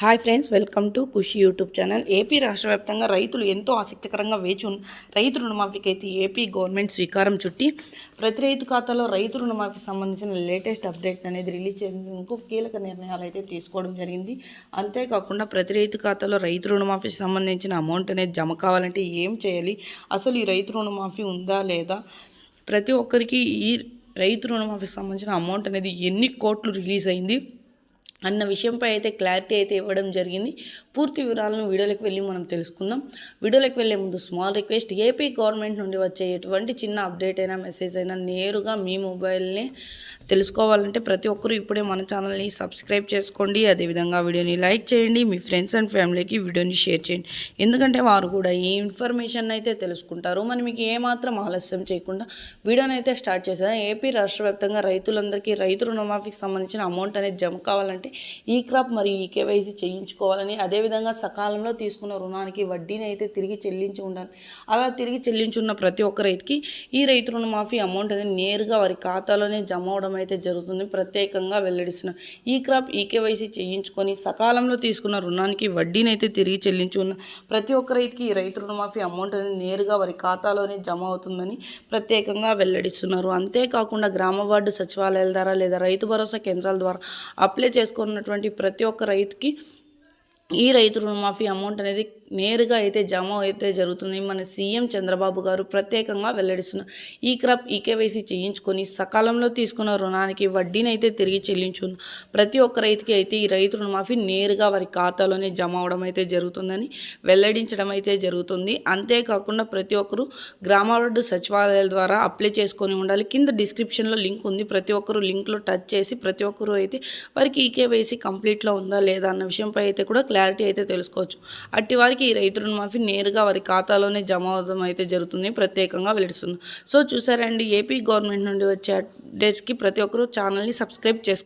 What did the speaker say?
Hi friends welcome to Khushi YouTube channel. AP రాష్ట్ర వ్యాప్తంగా రైతులు ఎంతో ఆసక్తికరంగా వేచి రైతు రుణమాఫీకి అయితే ఏపీ గవర్నమెంట్ శ్రీకారం చుట్టి ప్రతి రైతు ఖాతాలో రైతు రుణమాఫీకి సంబంధించిన లేటెస్ట్ అప్డేట్ అనేది రిలీజ్ చేసేందుకు కీలక నిర్ణయాలు అయితే తీసుకోవడం జరిగింది. అంతేకాకుండా ప్రతి రైతు ఖాతాలో రైతు రుణమాఫీకి సంబంధించిన అమౌంట్ అనేది జమ కావాలంటే ఏం చేయాలి? అసలు ఈ రైతు రుణమాఫీ ఉందా లేదా? ప్రతి ఒక్కరికి ఈ రైతు రుణమాఫీకి సంబంధించిన అమౌంట్ అనేది ఎన్ని కోట్లు రిలీజ్ అయింది? అన్న విషయంపై అయితే క్లారిటీ అయితే ఇవ్వడం జరిగింది. పూర్తి వివరాలను వీడియోలకు వెళ్ళి మనం తెలుసుకుందాం. వీడియోలకు వెళ్ళే ముందు స్మాల్ రిక్వెస్ట్ ఏపీ గవర్నమెంట్ నుండి వచ్చే ఎటువంటి చిన్న అప్డేట్ అయినా మెసేజ్ అయినా నేరుగా మీ మొబైల్ని తెలుసుకోవాలంటే ప్రతి ఒక్కరూ ఇప్పుడే మన ఛానల్ని సబ్స్క్రైబ్ చేసుకోండి. అదేవిధంగా వీడియోని లైక్ చేయండి. మీ ఫ్రెండ్స్ అండ్ ఫ్యామిలీకి వీడియోని షేర్ చేయండి. ఎందుకంటే వారు కూడా ఈ ఇన్ఫర్మేషన్ అయితే తెలుసుకుంటారు. మనం మీకు ఏమాత్రం ఆలస్యం చేయకుండా వీడియోని అయితే స్టార్ట్ చేసేదా ఏపీ రాష్ట్ర వ్యాప్తంగా రైతులందరికీ రైతు రుణమాఫీకి సంబంధించిన అమౌంట్ అనేది జమ కావాలంటే ఈ క్రాప్ మరియు ఈ కేవైసీ చేయించుకోవాలని అదేవిధంగా సకాలంలో తీసుకున్న రుణానికి వడ్డీని అయితే తిరిగి చెల్లించి ఉండాలి. అలా తిరిగి చెల్లించున్న ప్రతి ఒక్క రైతుకి ఈ రైతు రుణమాఫీ అమౌంట్ అనేది నేరుగా వారి ఖాతాలోనే జమ అవడం అయితే జరుగుతుంది. ప్రత్యేకంగా వెల్లడిస్తున్నారు ఈ క్రాప్ ఈ కేవైసీ చేయించుకొని సకాలంలో తీసుకున్న రుణానికి వడ్డీని అయితే తిరిగి చెల్లించి ఉన్న ప్రతి ఒక్క రైతుకి ఈ రైతు రుణమాఫీ అమౌంట్ అనేది నేరుగా వారి ఖాతాలోనే జమ అవుతుందని ప్రత్యేకంగా వెల్లడిస్తున్నారు. అంతేకాకుండా గ్రామ వార్డు సచివాలయాల ద్వారా లేదా రైతు భరోసా కేంద్రాల ద్వారా అప్లై ఉన్నటువంటి ప్రతి ఒక్క రైతుకి ఈ రైతు రుణమాఫీ అమౌంట్ అనేది నేరుగా అయితే జమ అయితే జరుగుతుంది. మన సీఎం చంద్రబాబు గారు ప్రత్యేకంగా వెల్లడిస్తున్నారు ఈ క్రాప్ ఈకేవైసీ చేయించుకొని సకాలంలో తీసుకున్న రుణానికి వడ్డీని అయితే తిరిగి చెల్లించును. ప్రతి ఒక్క రైతుకి అయితే ఈ రైతు రుణమాఫీ నేరుగా వారి ఖాతాలోనే జమ అవడం అయితే జరుగుతుందని వెల్లడించడం అయితే జరుగుతుంది. అంతేకాకుండా ప్రతి ఒక్కరూ గ్రామ రోడ్డు సచివాలయాల ద్వారా అప్లై చేసుకొని ఉండాలి. కింద డిస్క్రిప్షన్లో లింక్ ఉంది. ప్రతి ఒక్కరు లింక్లో టచ్ చేసి ప్రతి ఒక్కరూ అయితే వారికి ఈకేవైసీ కంప్లీట్లో ఉందా లేదా అన్న విషయంపై అయితే కూడా క్లారిటీ అయితే తెలుసుకోవచ్చు. అట్టి వారికి ఈ రైతు రుణమాఫీ నేరుగా వారి ఖాతాలోనే జమ అవడం అయితే జరుగుతుంది ప్రత్యేకంగా వెలుస్తుంది. సో చూసారండి ఏపీ గవర్నమెంట్ నుండి వచ్చే అప్డేట్స్కి ప్రతి ఒక్కరూ ఛానల్ని సబ్స్క్రైబ్ చేసుకో